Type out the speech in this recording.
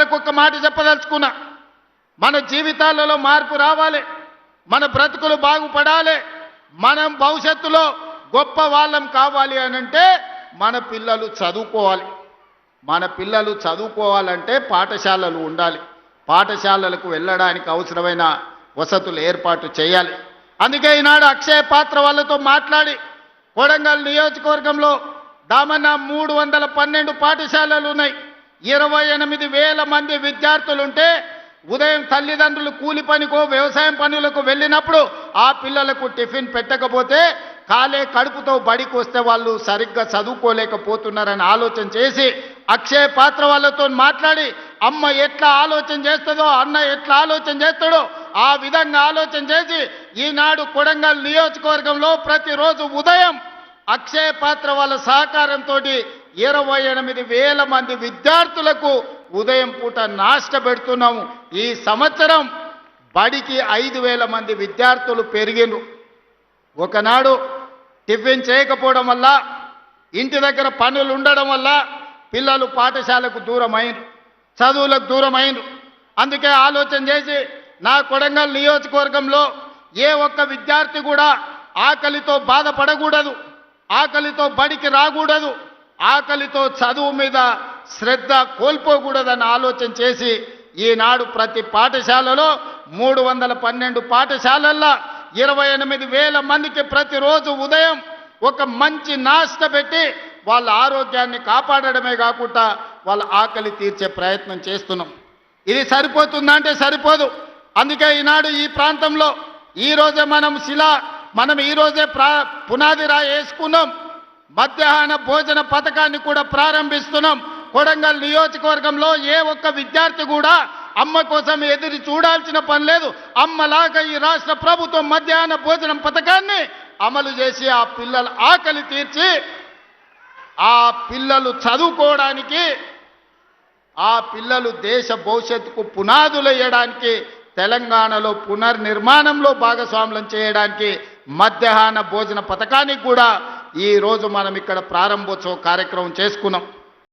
వాళ్ళకు ఒక మాట చెప్పదలుచుకున్నా. మన జీవితాలలో మార్పు రావాలి. మన బ్రతుకులు బాగుపడాలి. మనం భవిష్యత్తులో గొప్ప వాళ్ళం కావాలి అని అంటే మన పిల్లలు చదువుకోవాలి. మన పిల్లలు చదువుకోవాలంటే పాఠశాలలు ఉండాలి. పాఠశాలలకు వెళ్ళడానికి అవసరమైన వసతులు ఏర్పాటు చేయాలి. అందుకే ఈనాడు అక్షయ పాత్ర వాళ్ళతో మాట్లాడి కొడంగల్ నియోజకవర్గంలో దామన్న మూడు వందల పన్నెండు పాఠశాలలు ఉన్నాయి. ఇరవై ఎనిమిది వేల మంది విద్యార్థులుంటే ఉదయం తల్లిదండ్రులు కూలి పనికో వ్యవసాయం పనులకు వెళ్ళినప్పుడు ఆ పిల్లలకు టిఫిన్ పెట్టకపోతే కాలే కడుపుతో బడికి వస్తే వాళ్ళు సరిగ్గా చదువుకోలేకపోతున్నారని ఆలోచన చేసి అక్షయ పాత్ర వాళ్ళతో మాట్లాడి అమ్మ ఎట్లా ఆలోచన చేస్తుందో అన్న ఎట్లా ఆలోచన చేస్తాడో ఆ విధంగా ఆలోచన చేసి ఈనాడు కొడంగల్ నియోజకవర్గంలో ప్రతిరోజు ఉదయం అక్షయ పాత్ర వాళ్ళ సహకారంతో ఇరవై ఎనిమిది వేల మంది విద్యార్థులకు ఉదయం పూట నాష్ట పెడుతున్నాము ఈ సంవత్సరం బడికి ఐదు వేల మంది విద్యార్థులు పెరిగిండ్రు. ఒకనాడు టిఫిన్ చేయకపోవడం వల్ల ఇంటి దగ్గర పనులు ఉండడం వల్ల పిల్లలు పాఠశాలకు దూరం అయినరు చదువులకు దూరం అయినరు అందుకే ఆలోచన చేసి నా కొడంగల్ నియోజకవర్గంలో ఏ ఒక్క విద్యార్థి కూడా ఆకలితో బాధపడకూడదు ఆకలితో బడికి రాకూడదు. ఆకలితో చదువు మీద శ్రద్ధ కోల్పోకూడదని ఆలోచన చేసి ఈనాడు ప్రతి పాఠశాలలో మూడు వందల పన్నెండు పాఠశాలల్లో ఇరవై ఎనిమిది వేల మందికి ప్రతిరోజు ఉదయం ఒక మంచి నాష్ట పెట్టి వాళ్ళ ఆరోగ్యాన్ని కాపాడడమే కాకుండా వాళ్ళ ఆకలి తీర్చే ప్రయత్నం చేస్తున్నాం. ఇది సరిపోతుందా అంటే సరిపోదు. అందుకే ఈనాడు ఈ ప్రాంతంలో ఈరోజే మనం శిలా మనం ఈరోజే ప్రా పునాది రా వేసుకున్నాం. మధ్యాహ్న భోజన పథకాన్ని కూడా ప్రారంభిస్తున్నాం. కొడంగల్ నియోజకవర్గంలో ఏ ఒక్క విద్యార్థి కూడా అమ్మ కోసం ఎదురు చూడాల్సిన పని లేదు. అమ్మలాగా ఈ రాష్ట్ర ప్రభుత్వం మధ్యాహ్న భోజనం పథకాన్ని అమలు చేసి ఆ పిల్లల ఆకలి తీర్చి ఆ పిల్లలు చదువుకోవడానికి ఆ పిల్లలు దేశ భవిష్యత్తుకు పునాదులు వేయడానికి తెలంగాణలో పునర్నిర్మాణంలో భాగస్వాములం చేయడానికి మధ్యాహ్న భోజన పథకానికి కూడా ఈరోజు మనం ఇక్కడ ప్రారంభోత్సవ కార్యక్రమం చేసుకున్నాం.